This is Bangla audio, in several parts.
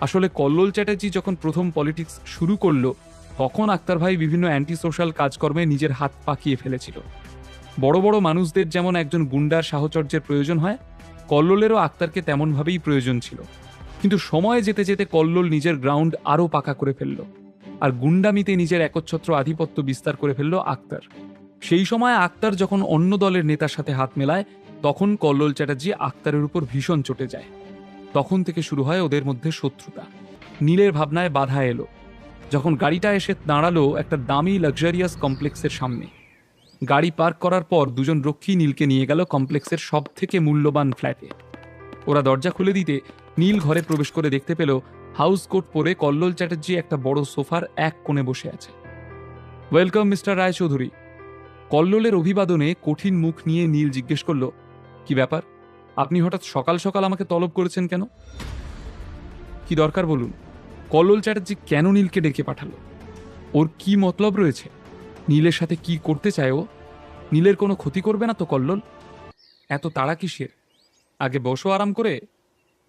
আসলে কল্লোল চ্যাটার্জি যখন প্রথম পলিটিক্স শুরু করল, তখন আক্তার ভাই বিভিন্ন অ্যান্টি সোশ্যাল কাজকর্মে নিজের হাত পাকিয়ে ফেলেছিল। বড় বড় মানুষদের যেমন একজন গুন্ডার সাহচর্যের প্রয়োজন হয়, কল্লোলেরও আক্তারকে তেমনভাবেই প্রয়োজন ছিল। কিন্তু সময় যেতে যেতে কল্লোল নিজের গ্রাউন্ড আরও পাকা করে ফেলল আর গুন্ডামিতে নিজের একচ্ছত্র আধিপত্য বিস্তার করে ফেলল আক্তার। সেই সময় আক্তার যখন অন্য দলের নেতার সাথে হাত মেলায়, তখন কল্লোল চ্যাটার্জি আক্তারের উপর ভীষণ চটে যায়। তখন থেকে শুরু হয় ওদের মধ্যে শত্রুতা। নীলের ভাবনায় বাধা এলো। যখন গাড়িটা এসে দাঁড়াল একটা দামি লাক্সারিয়াস কমপ্লেক্সের সামনে। গাড়ি পার্ক করার পর দুজন রক্ষী নীলকে নিয়ে গেল কমপ্লেক্সের সব থেকে মূল্যবান ফ্ল্যাটে। ওরা দরজা খুলে দিতে নীল ঘরে প্রবেশ করে দেখতে পেল হাউস কোট পরে কল্লোল চ্যাটার্জি একটা বড় সোফার এক কোণে বসে আছে। Welcome, mister Roychowdhury. কল্লোলের অভিবাদনে কঠিন মুখ নিয়ে নীল জিজ্ঞেস করল, কি ব্যাপার? আপনি হঠাৎ সকাল সকাল আমাকে তলব করেছেন কেন? কি দরকার বলুন? কল্লোল চ্যাটার্জি কেন নীলকে ডেকে পাঠালো? ওর কি মতলব রয়েছে? নীলের সাথে কি করতে চায় ও? নীলের কোনো ক্ষতি করবে না তো কল্লোল? এত তাড়া কিসের? আগে বসো আরাম করে।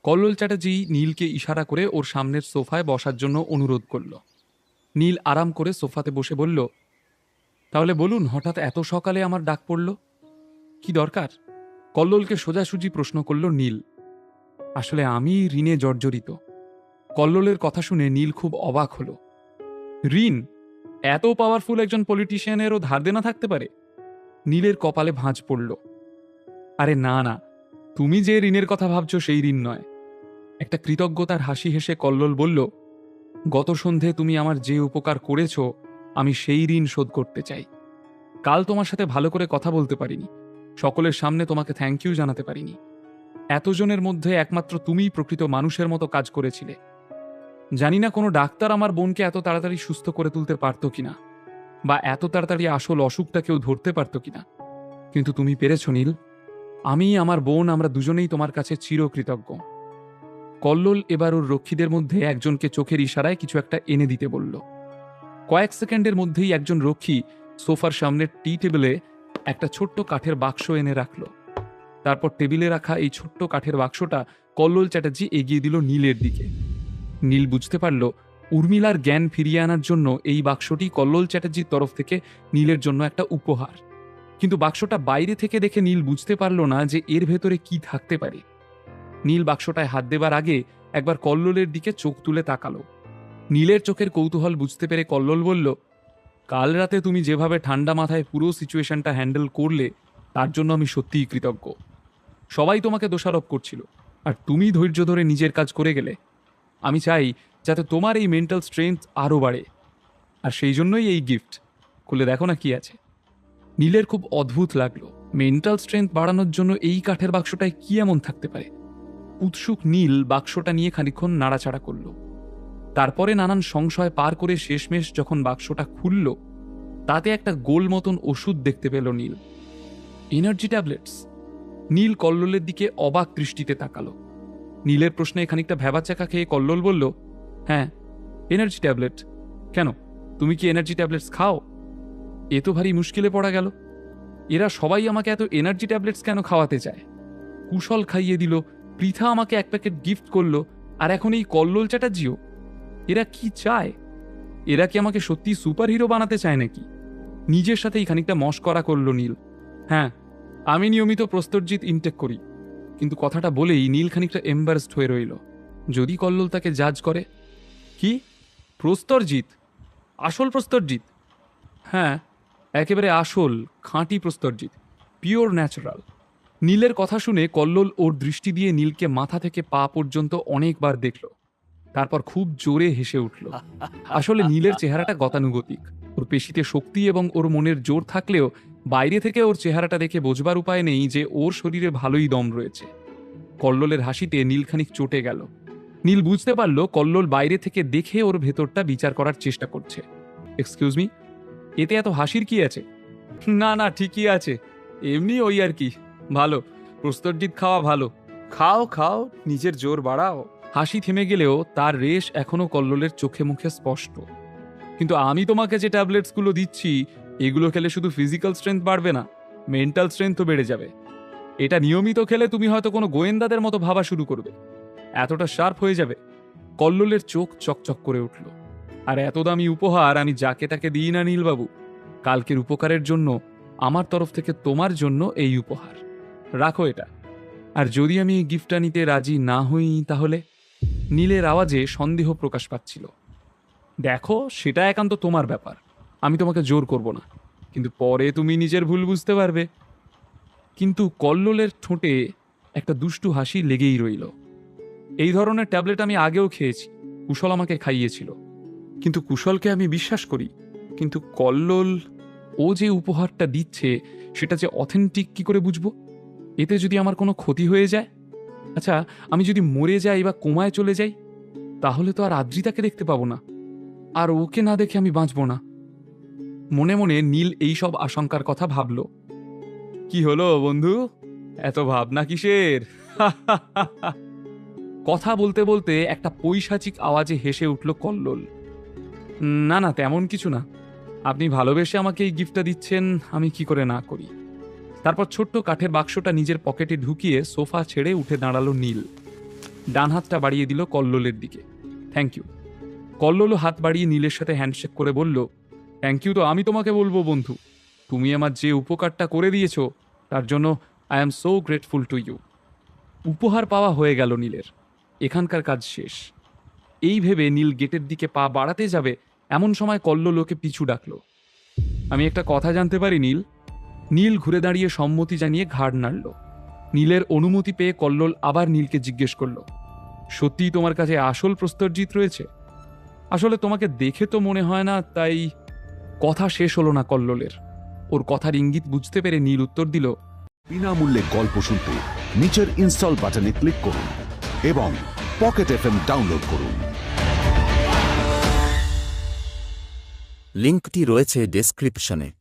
কল্লোল চ্যাটার্জি নীলকে ইশারা করে ওর সামনের সোফায় বসার জন্য অনুরোধ করল। নীল আরাম করে সোফাতে বসে বলল, তাহলে বলুন, হঠাৎ এত সকালে আমার ডাক পড়ল? কি দরকার? কল্লোলকে সোজাসুজি প্রশ্ন করল নীল। আসলে আমি ঋণে জর্জরিত। কল্লোলের কথা শুনে নীল খুব অবাক হলো। ঋণ? এত পাওয়ারফুল একজন পলিটিশিয়ানেরও ধার দেনা থাকতে পারে? নীলের কপালে ভাঁজ পড়ল। আরে না না, তুমি যে ঋণের কথা ভাবছ সেই ঋণ নয়। একটা কৃতজ্ঞতার হাসি হেসে কল্লোল বলল, গত সন্ধে তুমি আমার যে উপকার করেছ, আমি সেই ঋণ শোধ করতে চাই। কাল তোমার সাথে ভালো করে কথা বলতে পারিনি। সকলের সামনে তোমাকে থ্যাংক ইউ জানাতে পারিনি। এতজনের মধ্যে একমাত্র তুমিই প্রকৃত মানুষের মতো কাজ করেছিলে। জানি না কোনো ডাক্তার আমার বোনকে এত তাড়াতাড়ি সুস্থ করে তুলতে পারতো কিনা, বা এত তাড়াতাড়ি আসল অসুখটা কেউ ধরতে পারতো কিনা। কিন্তু তুমি পেরেছ নীল আমি আমার বোন, আমরা দুজনেই তোমার কাছে চিরকৃতজ্ঞ। কল্লোল এবার ওর রক্ষীদের মধ্যে একজনকে চোখের ইশারায় কিছু একটা এনে দিতে বলল। কয়েক সেকেন্ডের মধ্যেই একজন রক্ষী সোফার সামনের টি টেবিলে একটা ছোট্ট কাঠের বাক্স এনে রাখল। তারপর টেবিলে রাখা এই ছোট্ট কাঠের বাক্সটা কল্লোল চ্যাটার্জি এগিয়ে দিল নীলের দিকে। নীল বুঝতে পারল, উর্মিলার জ্ঞান ফিরিয়ে আনার জন্য এই বাক্সটি কল্লোল চ্যাটার্জির তরফ থেকে নীলের জন্য একটা উপহার। কিন্তু বাক্সটা বাইরে থেকে দেখে নীল বুঝতে পারল না যে এর ভেতরে কি থাকতে পারে। নীল বাক্সটায় হাত দেবার আগে একবার কল্লোলের দিকে চোখ তুলে তাকালো। নীলের চোখের কৌতূহল বুঝতে পেরে কল্লোল বলল কাল রাতে তুমি যেভাবে ঠান্ডা মাথায় পুরো সিচুয়েশনটা হ্যান্ডেল করলে, তার জন্য আমি সত্যিই কৃতজ্ঞ। সবাই তোমাকে দোষারোপ করছিল, আর তুমি ধৈর্য ধরে নিজের কাজ করে গেলে। আমি চাই যাতে তোমার এই মেন্টাল স্ট্রেংথ আরও বাড়ে। আর সেই জন্যই এই গিফট খুলে দেখো না কি আছে। নীলের খুব অদ্ভুত লাগল মেন্টাল স্ট্রেংথ বাড়ানোর জন্য এই কাঠের বাক্সটায় কি এমন থাকতে পারে? উৎসুক নীল বাক্সটা নিয়ে খানিক্ষণ নাড়াচাড়া করল। তারপরে নানান সংশয় পার করে শেষমেশ যখন বাক্সটা খুলল, তাতে একটা গোল মতন ওষুধ দেখতে পেল নীল। এনার্জি ট্যাবলেটস নীল কল্লোলের দিকে অবাক দৃষ্টিতে তাকালো। নীলের প্রশ্নে খানিকটা ভ্যাবাচাকা খেয়ে কল্লোল বলল হ্যাঁ এনার্জি ট্যাবলেট কেন? তুমি কি এনার্জি ট্যাবলেটস খাও? এ তো ভারী মুশকিলে পড়া গেল। এরা সবাই আমাকে এত এনার্জি ট্যাবলেটস কেন খাওয়াতে চায়? কুশল খাইয়ে দিল, পৃথা আমাকে এক প্যাকেট গিফট করল, আর এখন এই কল্লোল চ্যাটার্জিও। এরা কি চায়? এরা কি আমাকে সত্যি সুপার হিরো বানাতে চায় নাকি? নিজের সাথেই খানিকটা মস্করা করল নীল। হ্যাঁ আমি নিয়মিত প্রস্তরজিৎ ইনটেক করি। কিন্তু কথাটা বলেই নীল খানিকটা এম্বারেসড হয়ে রইল। যদি কল্লোল তাকে জাজ করে? কি? প্রস্তরজিৎ? আসল প্রস্তরজিৎ? হ্যাঁ একেবারে আসল, খাঁটি প্রস্তরজিৎ। পিওর ন্যাচারাল নীলের কথা শুনে কল্লোল ওর দৃষ্টি দিয়ে নীলকে মাথা থেকে পা পর্যন্ত অনেকবার দেখল। তারপর খুব জোরে হেসে উঠল। আসলে নীলের চেহারাটা গতানুগতিক। ওর পেশিতে শক্তি এবং ওর মনের জোর থাকলেও বাইরে থেকে ওর চেহারাটা দেখে বোঝবার উপায় নেই যে ওর শরীরে ভালোই দম রয়েছে। কল্লোলের হাসিতে নীলখানিক চটে গেল। নীল বুঝতে পারল কল্লোল বাইরে থেকে দেখে ওর ভেতরটা বিচার করার চেষ্টা করছে। এক্সকিউজ মি এতে এত হাসির কি আছে? না না, ঠিকই আছে। এমনি ওই আর কি। ভালো। প্রস্তরজিৎ খাওয়া ভালো। খাও খাও, নিজের জোর বাড়াও। হাসি থেমে গেলেও তার রেশ এখনও কল্লোলের চোখে মুখে স্পষ্ট। কিন্তু আমি তোমাকে যে ট্যাবলেটসগুলো দিচ্ছি, এগুলো খেলে শুধু ফিজিক্যাল স্ট্রেংথ বাড়বে না মেন্টাল স্ট্রেংথও বেড়ে যাবে। এটা নিয়মিত খেলে তুমি হয়তো কোনো গোয়েন্দাদের মতো ভাবা শুরু করবে। এতটা শার্প হয়ে যাবে, কল্লোলের চোখ চকচক করে উঠল। আর এত দামি উপহার আমি যাকে তাকে দিই না নীলবাবু, কালকের উপকারের জন্য, আমার তরফ থেকে তোমার জন্য এই উপহার। রাখো এটা। আর যদি আমি এই গিফটটা নিতে রাজি না হই তাহলে? নীলের আওয়াজে সন্দেহ প্রকাশ পাচ্ছিল। দেখো, সেটা একান্ত তোমার ব্যাপার। আমি তোমাকে জোর করব না। কিন্তু পরে তুমি নিজের ভুল বুঝতে পারবে। কিন্তু কল্লোলের ঠোঁটে একটা দুষ্টু হাসি লেগেই রইল। এই ধরনের ট্যাবলেট আমি আগেও খেয়েছি। কুশল আমাকে খাইয়েছিল। কিন্তু কুশলকে আমি বিশ্বাস করি। কিন্তু কল্লোল, ও যে উপহারটা দিচ্ছে, সেটা যে অথেন্টিক কি করে বুঝব? এতে যদি আমার কোনো ক্ষতি হয়ে যায়? আচ্ছা আমি যদি মরে যাই বা কোমায় চলে যাই, তাহলে তো আর আদ্রিতাকে দেখতে পাবো না। আর ওকে না দেখে আমি বাঁচব না। মনে মনে নীল এই সব আশঙ্কার কথা ভাবল। কি হলো বন্ধু? এত ভাবনা কিসের? কথা বলতে বলতে একটা পৈশাচিক আওয়াজে হেসে উঠল কল্লোল। না না, তেমন কিছু না। আপনি ভালোবেসে আমাকে এই গিফটটা দিচ্ছেন, আমি কি করে না করি? তারপর ছোট্ট কাঠের বাক্সটা নিজের পকেটে ঢুকিয়ে সোফা ছেড়ে উঠে দাঁড়াল নীল। ডান হাতটা বাড়িয়ে দিল কল্লোলের দিকে। থ্যাংক ইউ কল্লোলও হাত বাড়িয়ে নীলের সাথে হ্যান্ডশেক করে বলল থ্যাংক ইউ তো আমি তোমাকে বলব বন্ধু। তুমি আমার যে উপকারটা করে দিয়েছ, তার জন্য I am so grateful to you উপহার পাওয়া হয়ে গেল নীলের। এখানকার কাজ শেষ। এই ভেবে নীল গেটের দিকে পা বাড়াতে যাবে, এমন সময় কল্লোলোকে পিছু ডাকলো। আমি একটা কথা জানতে পারি নীল? নীল ঘুরে দাঁড়িয়ে সম্মতি জানিয়ে ঘাড় নাড়ল। নীলের অনুমতি পেয়ে কল্লোল আবার নীলকে জিজ্ঞেস করল সত্যিই তোমার কাছে আসল প্রস্তরজিৎ রয়েছে? আসলে তোমাকে দেখে তো মনে হয় না তাই কথা শেষ হলো না কল্লোলের। ওর কথার ইঙ্গিত বুঝতে পেরে নীল উত্তর দিল বিনামূল্যে গল্প শুনতে নিচের ইনস্টল বাটনে ক্লিক করুন এবং পকেট এফএম ডাউনলোড করুন। লিঙ্কটি রয়েছে ডেসক্রিপশনে।